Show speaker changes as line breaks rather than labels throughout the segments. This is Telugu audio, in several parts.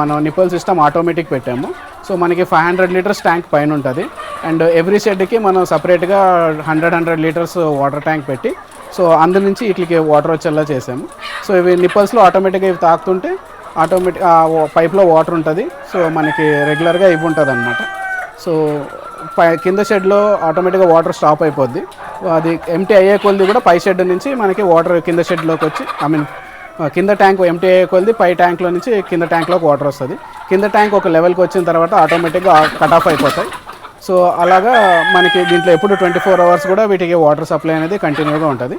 మనం నిపుల్ సిస్టమ్ ఆటోమేటిక్ పెట్టాము. సో మనకి ఫైవ్ హండ్రెడ్ లీటర్స్ ట్యాంక్ పైన ఉంటుంది. అండ్ ఎవ్రీ షెడ్కి మనం సపరేట్గా hundred hundred litres water tank పెట్టి సో అందు నుంచి వీటికి వాటర్ వచ్చేలా చేసాము. సో ఇవి నిప్పల్స్లో ఆటోమేటిక్గా ఇవి తాకుతుంటే ఆటోమేటిక్ పైప్లో వాటర్ ఉంటుంది. సో మనకి రెగ్యులర్గా ఇవి ఉంటుంది అనమాట సో పై కింద షెడ్లో ఆటోమేటిక్గా వాటర్ స్టాప్ అయిపోద్ది. అది ఎంటీ అయ్యే కొద్ది కూడా పై షెడ్ నుంచి మనకి వాటర్ కింద షెడ్లోకి వచ్చి ఐ మీన్ కింద ట్యాంక్ ఎంటీ అయ్యే కొద్ది పై ట్యాంక్లో నుంచి కింద ట్యాంక్లోకి వాటర్ వస్తుంది. కింద ట్యాంక్ ఒక లెవెల్కి వచ్చిన తర్వాత ఆటోమేటిక్గా కట్ ఆఫ్ అయిపోతాయి. సో అలాగా మనకి దీంట్లో ఎప్పుడు ట్వంటీ ఫోర్ అవర్స్ కూడా వీటికి వాటర్ సప్లై అనేది కంటిన్యూగా ఉంటుంది.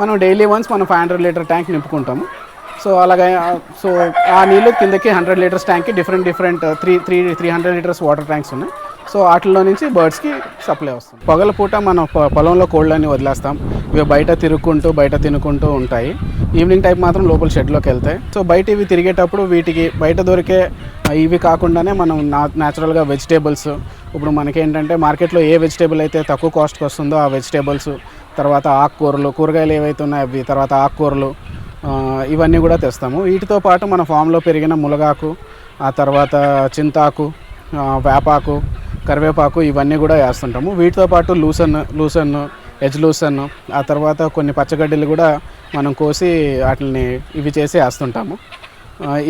మనం డైలీ వన్స్ మనం ఫైవ్ హండ్రెడ్ లీటర్ ట్యాంక్ నింపుకుంటాము. సో అలాగే సో ఆ నీళ్ళు కిందకి hundred litres ట్యాంక్కి different different three three three hundred litres water tanks ఉన్నాయి. సో వాటిలో నుంచి బర్డ్స్కి సప్లై వస్తుంది. పగలపూట మనం పొలంలో కోళ్ళని వదిలేస్తాం. ఇవి బయట తిరుక్కుంటూ బయట తినుకుంటూ ఉంటాయి. ఈవినింగ్ టైం మాత్రం లోపల షెడ్లోకి వెళ్తాయి. సో బయట ఇవి తిరిగేటప్పుడు వీటికి బయట దొరికే ఇవి కాకుండానే మనం నా న్యాచురల్గా వెజిటేబుల్స్ ఇప్పుడు మనకేంటంటే మార్కెట్లో ఏ వెజిటేబుల్ అయితే తక్కువ కాస్ట్కి వస్తుందో ఆ వెజిటేబుల్స్ తర్వాత ఆకుకూరలు కూరగాయలు ఏవైతే ఉన్నాయో అవి తర్వాత ఆకుకూరలు ఇవన్నీ కూడా తెస్తాము. వీటితో పాటు మన ఫామ్లో పెరిగిన ములగాకు ఆ తర్వాత చింతాకు వేపాకు కరివేపాకు ఇవన్నీ కూడా వేస్తుంటాము. వీటితో పాటు లూసన్ లూసన్ ఎజ్ లూసన్ ఆ తర్వాత కొన్ని పచ్చగడ్డలు కూడా మనం కోసి వాటిని ఇవి చేసి వేస్తుంటాము.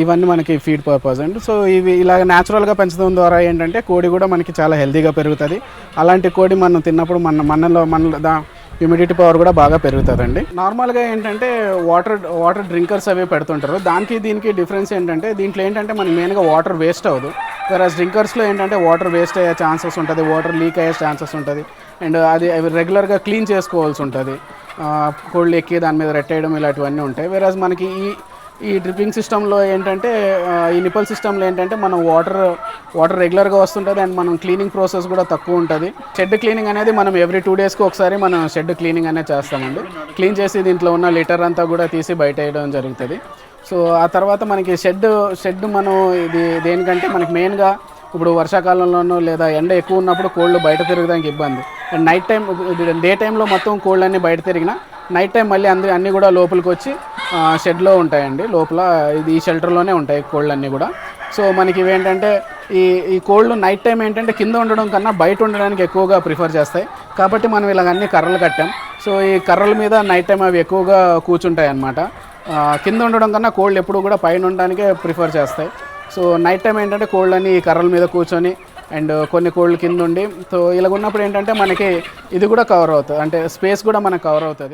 ఇవన్నీ మనకి ఫీడ్ పర్పస్ అండ్ సో ఇవి ఇలాగ న్యాచురల్గా పెంచడం ద్వారా ఏంటంటే కోడి కూడా మనకి చాలా హెల్తీగా పెరుగుతుంది. అలాంటి కోడి మనం తిన్నప్పుడు మన మనలో మన దా హ్యూమిడిటీ పవర్ కూడా బాగా పెరుగుతుందండి. నార్మల్గా ఏంటంటే వాటర్ వాటర్ డ్రింకర్స్ అవి పెడుతుంటారు. దానికి దీనికి డిఫరెన్స్ ఏంటంటే దీంట్లో ఏంటంటే మనకి మెయిన్గా వాటర్ వేస్ట్ అవ్వదు. వేరే డ్రింకర్స్లో ఏంటంటే వాటర్ వేస్ట్ అయ్యే ఛాన్సెస్ ఉంటుంది వాటర్ లీక్ అయ్యే ఛాన్సెస్ ఉంటుంది. అండ్ అది అవి రెగ్యులర్గా క్లీన్ చేసుకోవాల్సి ఉంటుంది. కోళ్ళు ఎక్కి దాని మీద రెట్టేయడం ఇలాంటివన్నీ ఉంటాయి. వేరే మనకి ఈ ఈ డ్రిప్పింగ్ సిస్టంలో ఏంటంటే ఈ నిపల్ సిస్టంలో ఏంటంటే మనం వాటర్ వాటర్ రెగ్యులర్గా వస్తుంటుంది అండ్ మనం క్లీనింగ్ ప్రాసెస్ కూడా తక్కువ ఉంటుంది. షెడ్ క్లీనింగ్ అనేది మనం ఎవ్రీ టూ డేస్కి ఒకసారి మనం షెడ్ క్లీనింగ్ అనేది చేస్తామండి. క్లీన్ చేసి దీంట్లో ఉన్న లీటర్ అంతా కూడా తీసి బయట వేయడం జరుగుతుంది. సో ఆ తర్వాత మనకి షెడ్ షెడ్ మనం ఇది దేనికంటే మనకి మెయిన్గా ఇప్పుడు వర్షాకాలంలోనూ లేదా ఎండ ఎక్కువ ఉన్నప్పుడు కోళ్ళు బయట తిరగడానికి ఇబ్బంది. అండ్ నైట్ టైం డే టైంలో మొత్తం కోళ్ళు అన్ని బయట తిరిగినా నైట్ టైం మళ్ళీ అందరి అన్నీ కూడా లోపలికి వచ్చి షెడ్లో ఉంటాయండి. లోపల ఇది ఈ షెల్టర్లోనే ఉంటాయి కోళ్ళు అన్నీ కూడా. సో మనకి ఇవేంటంటే ఈ ఈ కోళ్ళు నైట్ టైం ఏంటంటే కింద ఉండడం కన్నా బయట ఉండడానికి ఎక్కువగా ప్రిఫర్ చేస్తాయి. కాబట్టి మనం ఇలాగ అన్ని కర్రలు కట్టాం. సో ఈ కర్రల మీద నైట్ టైం అవి ఎక్కువగా కూర్చుంటాయి అన్నమాట కింద ఉండడం కన్నా కోళ్ళు ఎప్పుడు కూడా పైన ఉండడానికే ప్రిఫర్ చేస్తాయి. సో నైట్ టైం ఏంటంటే కోళ్ళని ఈ కర్రల మీద కూర్చొని అండ్ కొన్ని కోళ్ళు కింద ఉండి సో ఇలాగ ఉన్నప్పుడు ఏంటంటే మనకి ఇది కూడా కవర్ అవుతుంది. అంటే స్పేస్ కూడా మనకు కవర్ అవుతుంది.